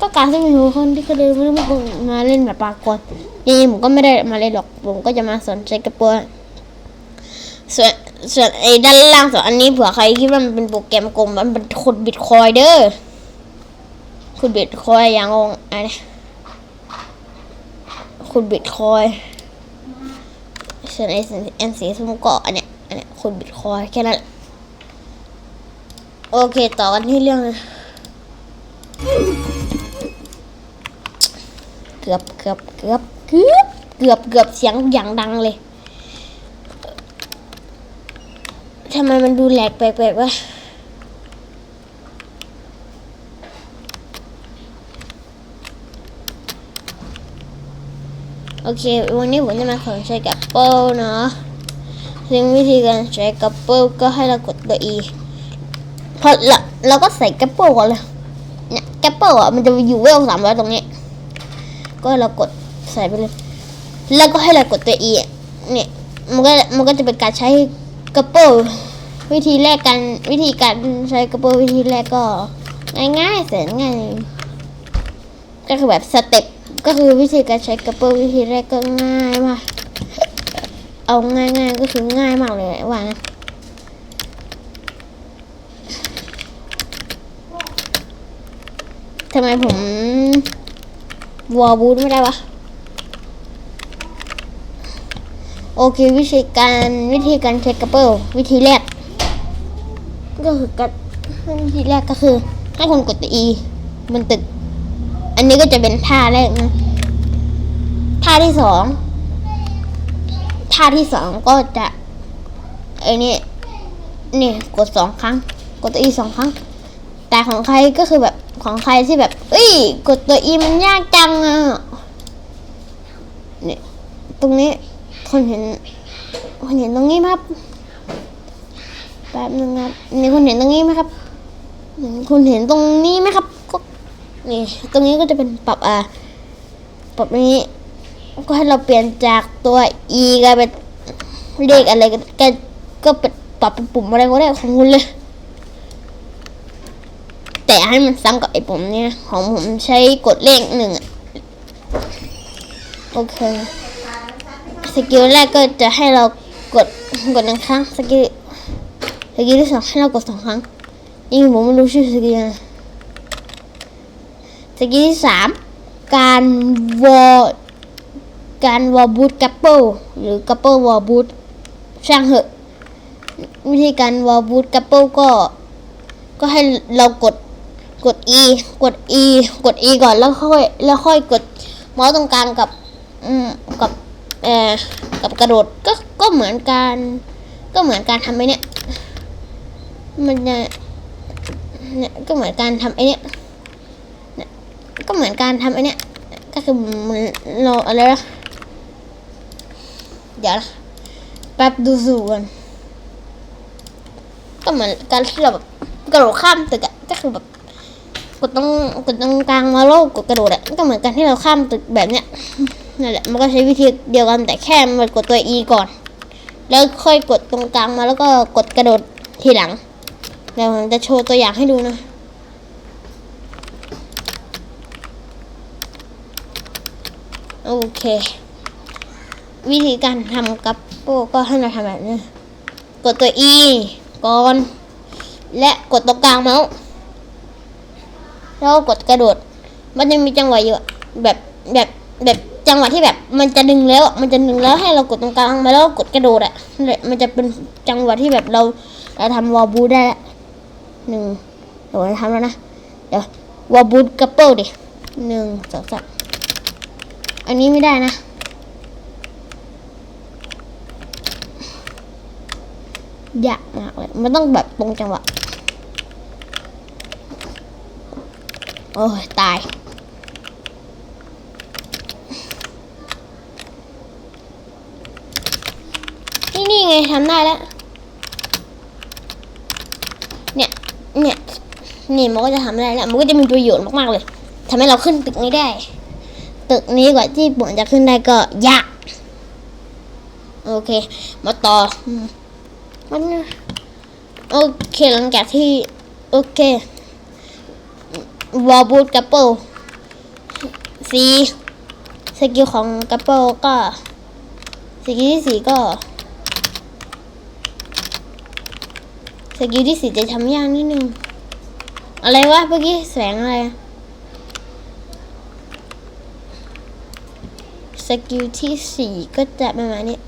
ก็การที่มีคนที่เขาเดินมามาเล่นแบบปรากฏจริงผมก็ไม่ได้มาเล่นหรอก ผมก็จะมาสนใจกระปัวส่วนส่วนไอ้ด้านล่างส่วนอันนี้เผื่อใครคิดว่ามันเป็นโปรแกรมโกงมันเป็นขุดบิตคอยเด้อขุดบิตคอยอย่างงงอะไรนะขุดบิตคอยส่วนไอ้แอนสีสมเกาะอันเนี้ยอันเนี้ยขุดบิตคอยแค่นั้นโอเค ต่อกันที่เรื่องเกือบเกือบเกือบเกือบเกือบเกือบเสียงอย่างดังเลยทำไมมันดูแหลกแปลกๆวะโอเค วันนี้ผมจะมาสอนใช้กับเปิลเนาะซึ่งวิธีการใช้กับเปิลก็ให้เรากดตัว E พอเราเราก็ใส่กระเปิลก่อนเลยเนี่ยกระเปิลอะมันจะอยู่เวลสามร้อยตรงนี้ ก็เรากดใส่ไปเลย แล้วก็ให้เรากดตัว E อะเนี่ยมันก็มันก็จะเป็นการใช้กระเป๋าวิธีแรกกันวิธีการใช้กระเป๋าวิธีแรกก็ง่ายๆแสนง่ายก็คือแบบสเต็ปก็คือวิธีการใช้กระเป๋าวิธีแรกก็ง่ายมากเอาง่ายๆก็คือง่ายมากเลยว่านะทำไมผม วอลบูทไม่ได้วะโอเควิธีการวิธีการเช็คกระเป๋าวิธีแรก ก็คือการวิธีแรกก็คือให้คนกดตัว E บนตึก อันนี้ก็จะเป็นท่าแรกนะท่าที่สองท่าที่สองก็จะไอ้นี่นี่กดสองครั้ง กดตัว E สองครั้ง แต่ของใครก็คือแบบ ของใครที่แบบเอ้ย กดตัว E มันยากจังอะเนี่ยตรงนี้คนเห็นคนเห็นตรงนี้ไหมครับแป๊บนึงครับนี่คนเห็นตรงนี้ไหมครับคุณเห็นตรงนี้ไหมครับก็นี่ตรงนี้ก็จะเป็นปรับอ่าปรับนี้ ก็ให้เราเปลี่ยนจากตัว e กลายเป็นเลขอะไรก็ก็เป็นปรับเป็นปุ่มอะไรก็ได้ของคุณเลย ให้มันซ้ำกับไอ้ปุ่มเนี้ยของผมใช้กดเลขหนึ่งโอเค สกิลแรกก็จะให้เรากดกดหนึ่งครั้ง สกิลสกิลที่สองให้เรากดสองครั้งยิ่งผมไม่รู้ชื่อสกิลนะสกิลที่สามการวอลการวอลบูทกัปเปิลหรือกัปเปิลวอลบูทช่างเหอะ วิธีการวอลบูทกัปเปิลก็ ก็ให้เรากด กด E กด E กด E ก่อนแล้วค่อย แล้วค่อยกดเมาส์ตรงกลางกับ อืมกับเอ่อกับกระโดดก็ก็เหมือนการก็เหมือนการทำไอ้เนี่ยมันจะเนี่ยก็เหมือนการทำไอ้เนี่ยก็เหมือนการทำไอ้เนี่ยก็คือมันเราอะไรนะเดี๋ยวนะแป๊บดูสูกันก็เหมือนการที่เราแบบกระโดดข้ามตึกอะก็คือแบบ กดตรงกดตรงกลางมาแล้วกดกระโดดอะก็เหมือนกันที่เราข้ามตึกแบบเนี้ยนั่นแหละมันก็ใช้วิธีเดียวกันแต่แค่มันกดตัว E ก่อน แล้วค่อยกดตรงกลางมาแล้วก็กดกระโดดทีหลังเดี๋ยวผมจะโชว์ตัวอย่างให้ดูนะโอเค วิธีการทำกับโป้ก็ให้เราทำแบบนี้ กดตัว E ก่อน และกดตรงกลางเมาส์ แล้วก็กดกระโดด มันจะมีจังหวะอยู่อะแบบแบบแบบจังหวะที่แบบ มันจะดึงแล้วมันจะดึงแล้วให้เรากดตรงกลางมาแล้วก็กดกระโดดอะนั่นแหละมันจะเป็นจังหวะที่แบบเราเราทำวอลบูได้ละหนึ่งเดี๋ยวเราทำแล้วนะเดี๋ยววอลบูกัปเปิลดิหนึ่งสองสามอันนี้ไม่ได้นะยากมากเลยมันต้องแบบตรงจังหวะ อ้ยตาย นี่นี่ไงทำได้แล้ว เนี่ย เนี่ย นี่มันก็จะทำได้แล้ว มันก็จะมีประโยชน์มากๆเลยทำให้เราขึ้นตึกนี้ได้ ตึกนี้กว่าที่ผมจะขึ้นได้ก็ยาก โอเค มาต่อมันโอเคหลังจากที่ โอเค วอลบูทกัปเปิลสี่สกิลของกัปเปิลก็สกิลที่สี่ก็สกิลที่สี่จะทำยากนิดนึง อะไรวะเมื่อกี้แสงอะไรสกิลที่สี่ก็จะประมาณนี้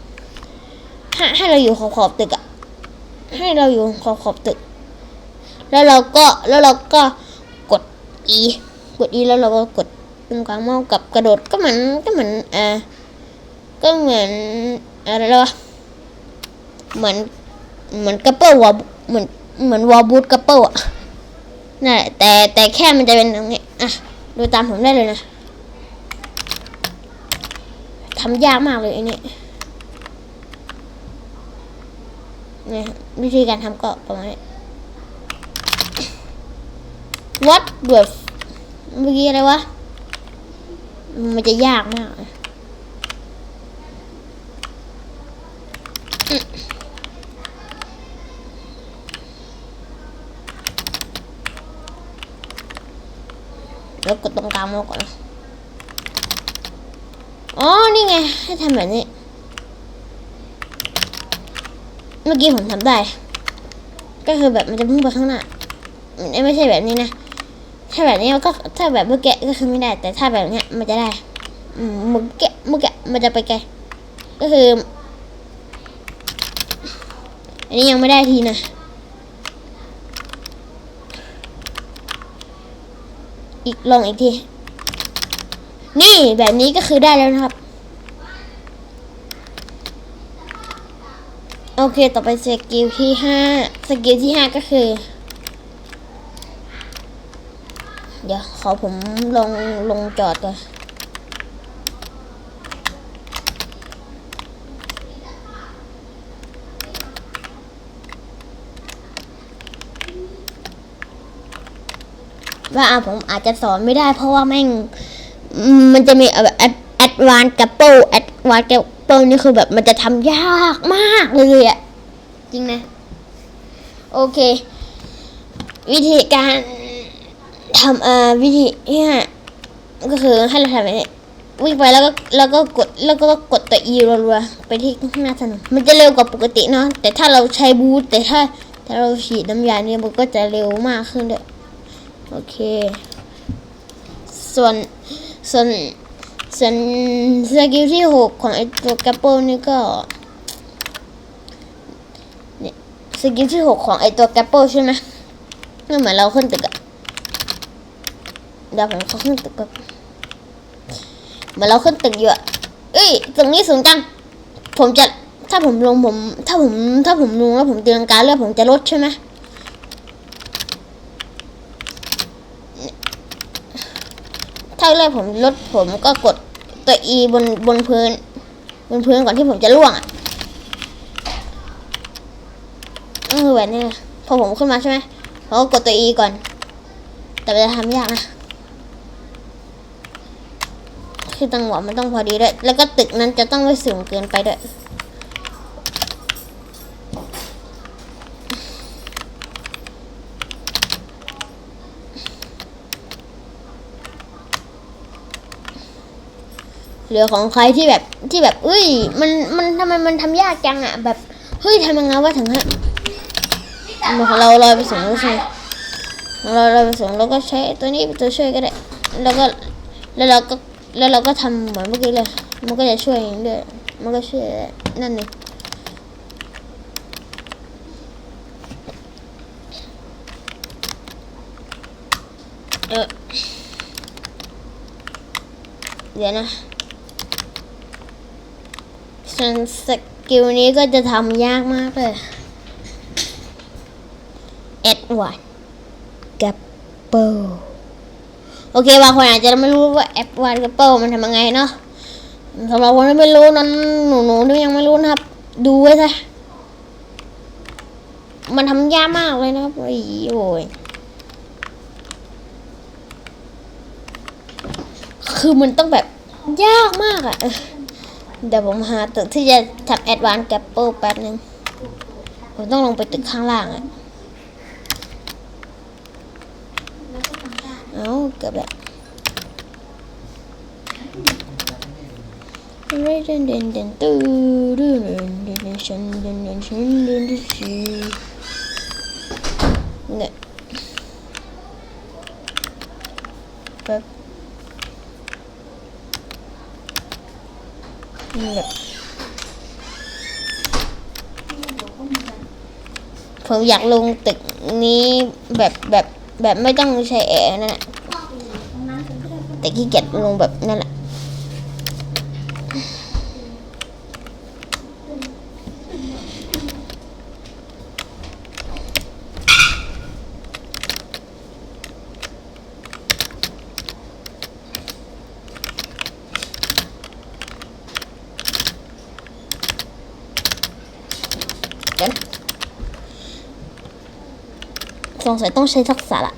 ให้ให้เราอยู่ขอบขอบตึกอะให้เราอยู่ขอบขอบตึก แล้วเราก็แล้วเราก็ E กด E แล้วเราก็กดตรงกลางเมาส์กับกระโดดก็เหมือนก็เหมือนเอ่อก็เหมือนอะไรวะเหมือนเหมือนกระเป๋าวอลเหมือนเหมือนวอลบูทกระเป๋าอะนั่นแหละแต่แต่แค่มันจะเป็นอย่างนี้อะดูตามผมได้เลยนะทำยากมากเลยไอันนี้เนี่ยวิธีการทำก็ประมาณนี้ What the เมื่อกี้อะไรวะ มันจะยากมากแล้วกดตรงกลางมาก่อนนะอ๋อ นี่ไง ให้ทำแบบนี้ เมื่อกี้ผมทำได้ ก็คือแบบมันจะพุ่งไปข้างหน้า ไม่ใช่แบบนี้นะ ถ้าแบบนี้มันก็ถ้าแบบเมื่อกี้ก็คือไม่ได้ แต่ถ้าแบบเนี้ยมันจะได้มเมื่อกี้เมื่อกี้มันจะไปไกลก็คือ อันนี้ยังไม่ได้ทีนะอีกลองอีกที นี่แบบนี้ก็คือได้แล้วนะครับ โอเค ต่อไปสกิลที่ห้าสกิลที่ห้าก็คือ เดี๋ยวขอผมลงลงจอดก่อนว่าผมอาจจะสอนไม่ได้ เพราะว่าแม่งมันจะมีแบบแอดแอดวานกับเปิลแอดวานกับเปิลนี่คือแบบมันจะทำยากมากเลยอะจริงนะ โอเค วิธีการ ทำอ่าวิธีเนี่ยก็คือให้เราทำแบบนี้วิ่งไปแล้วก็แล้วก็กดแล้วก็กดตัว E รัวๆไปที่หน้าถนนมันจะเร็วกว่าปกติเนาะแต่ถ้าเราใช้บูทแต่ถ้าถ้าเราฉีดน้ำยาเนี่ยมันก็จะเร็วมากขึ้นด้วยโอเค ส่วนส่วนส่วนสกิลที่หกของไอตัวกระโปรงนี่ก็เนี่ยสกิลที่หกของไอตัวกระโปรงใช่ไหมก็เหมือนเราขึ้นตึกอะ เดี๋ยวผมขอขึ้นตึกก่อนเมือเราขึ้นตึกอยู่อะเอ้ยตรงนี้สูงจัง ผมจะถ้าผมลงผม ถ้าผมถ้าผมลงแล้วผมเตีลังกาเลือดผมจะลดใช่ไหมถ้าเลือดผมลดผมก็กดตัว E บนบนพื้น บนพื้นก่อนที่ผมจะล่วงอะก็คือแบบนี้ไงพอผมขึ้นมาใช่ไหมผมก็กดตัว E ก่อน แต่จะทำยากนะ คือจังหวะมันต้องพอดีด้วย แล้วก็ตึกนั้นจะต้องไม่สูงเกินไปด้วยเหลือของใครที่แบบที่แบบเอ้ย มันมันทำไมมันทำยากจังอะแบบเฮ้ยทำยังไงวะถึงฮะของเราลอยไปสูงแล้วใช่เราลอยไปสูงเราก็ใช้ตัวนี้เป็นตัวช่วยก็ได้ แล้วก็แล้วเราก็ แล้วเราก็ทำเหมือนเมื่อกี้เลย มันก็จะช่วยเองด้วย มันก็ช่วยนั่นเองเออเดี๋ยวนะส่วนสกิลนี้ก็จะทำยากมากเลยเอ็ดวานกับเปิล โอเคบางคนอาจจะไม่รู้ว่าแอปวานกับเปิลมันทำยังไงเนาะสำหรับคนที่ไม่รู้นั้นหนูหนูที่ยังไม่รู้นะครับ ดูไว้ซะมันทำยากมากเลยนะครับโอ้ยโอ้ยคือมันต้องแบบยากมากอะเออเดี๋ยวผมหาตึกที่จะทำแอดวานกับเปิลแป๊บนึง ผมต้องลงไปตึกข้างล่างอะ เอาเกือบแล้วเดินเดนเดินเดนตื้อเดินเดนเดินเดนฉันเดินเดนฉันเดินเดินสิเนี่ยแบบแบบผมอยากลงตึกนี้แบบแบบแบบไม่ต้องใช้แอร์นั่นแหละ แต่ขี้เกียจลงแบบนั่นแหละสงสัยต้องใช้ทักษะละ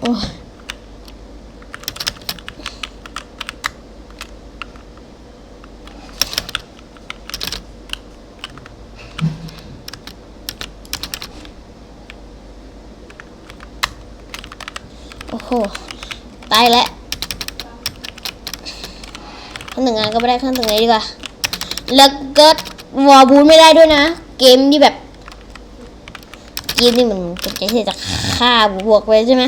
โอ้โอ้โห ตายแล้วขั้นหนึ่งงานก็ไม่ได้ขั้นหนึ่งเลยดีกว่า แล้วก็วอลบูนไม่ได้ด้วยนะ เกมนี่แบบ เกมนี่มันเป็นใจที่จะฆ่าบวกไว้ใช่ไหม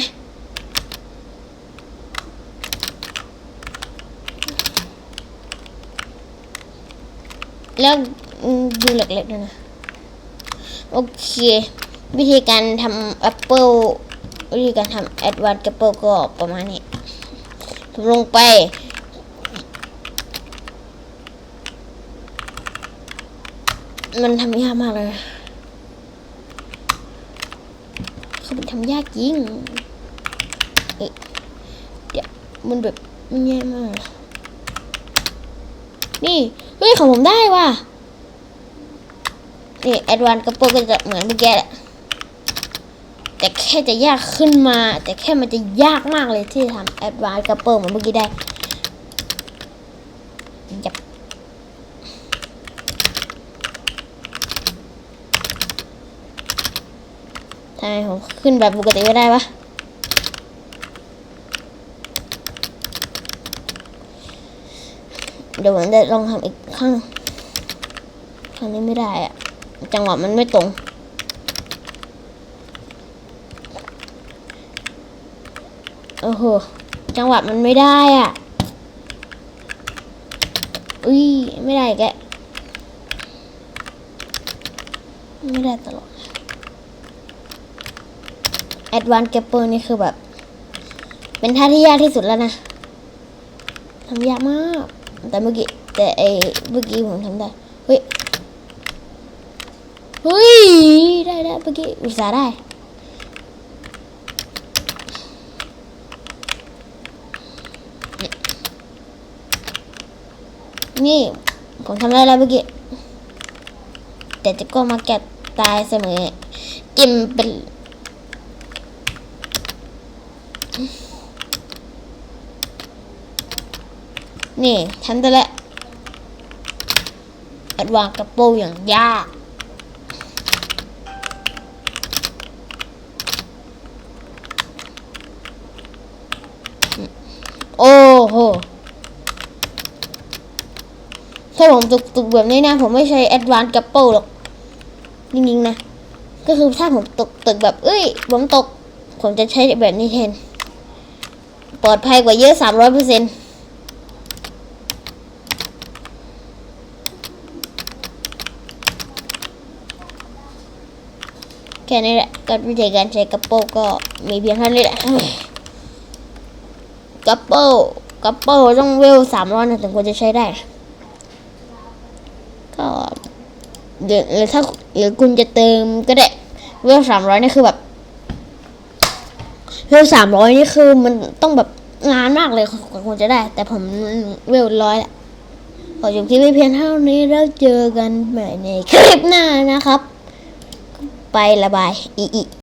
แล้วดูเล็กๆด้วยนะ โอเค วิธีการทำ Apple วิธีการทำ Advanced Apple ก็ประมาณนี้ลงไปมันทำยากมากเลยเขาเป็นทำยากจริงเอ๊ะเดี๋ยวมันแบบมันแย่มาก นี่ เฮ้ยของผมได้ว่ะนี่แอดวานกระโปรงก็จะเหมือนเมื่อกี้แหละแต่แค่จะยากขึ้นมา แต่แค่มันจะยากมากเลยที่ทำแอดวานกระโปรงเหมือนเมื่อกี้ได้ยับทำไมผมขึ้นแบบปกติไม่ได้วะ เดี๋ยวผมจะลองทำอีกข้างข้างนี้ไม่ได้อะจังหวะมันไม่ตรง โอ้โห จังหวะมันไม่ได้อะ อุ้ย ไม่ได้อีกแก ไม่ได้ตลอด Advanced Gapper นี่คือแบบ เป็นท่าที่ยากที่สุดแล้วนะ ทำยากมาก แต่เมื่อกี้แต่ไอเมื่อกี้ผมทำได้ เฮ้ย เฮ้ย ได้ได้เมื่อกี้อุตส่าห์ได้นี่ผมทำได้แล้วเมื่อกี้แต่จะก็มาแกะตายเสมอกิมเป็น นี่ทำได้แล้วอัดวางกระโปรงอย่างยากโอ้โหถ้าผมตกตกแบบนี้นะผมไม่ใช้แอดวานกับโปหรอกจริงๆนะ ก็คือถ้าผมตกตึกแบบ เอ้ย ผมตก ผมจะใช้แบบนี้แทน ปลอดภัยกว่าเยอะสามร้อยเปอร์เซ็นต์ แค่นี้แหละก็วิธีการใช้กระโปงก็มีเพียงเท่านี้แหละกระโปงกระโปงต้องเวลสามร้อยถึงควรจะใช้ได้ ก็หรือถ้าหรือคุณจะเติมก็ได้เวลสามร้อยนี่คือแบบเวลสามร้อยนี่คือมันต้องแบบงานมากเลยกว่าคุณจะได้ แต่ผมเวลร้อยแหละขอจบคลิปไว้เพียงเท่านี้แล้วเจอกันใหม่ในคลิปหน้านะครับ ไประบายอีอ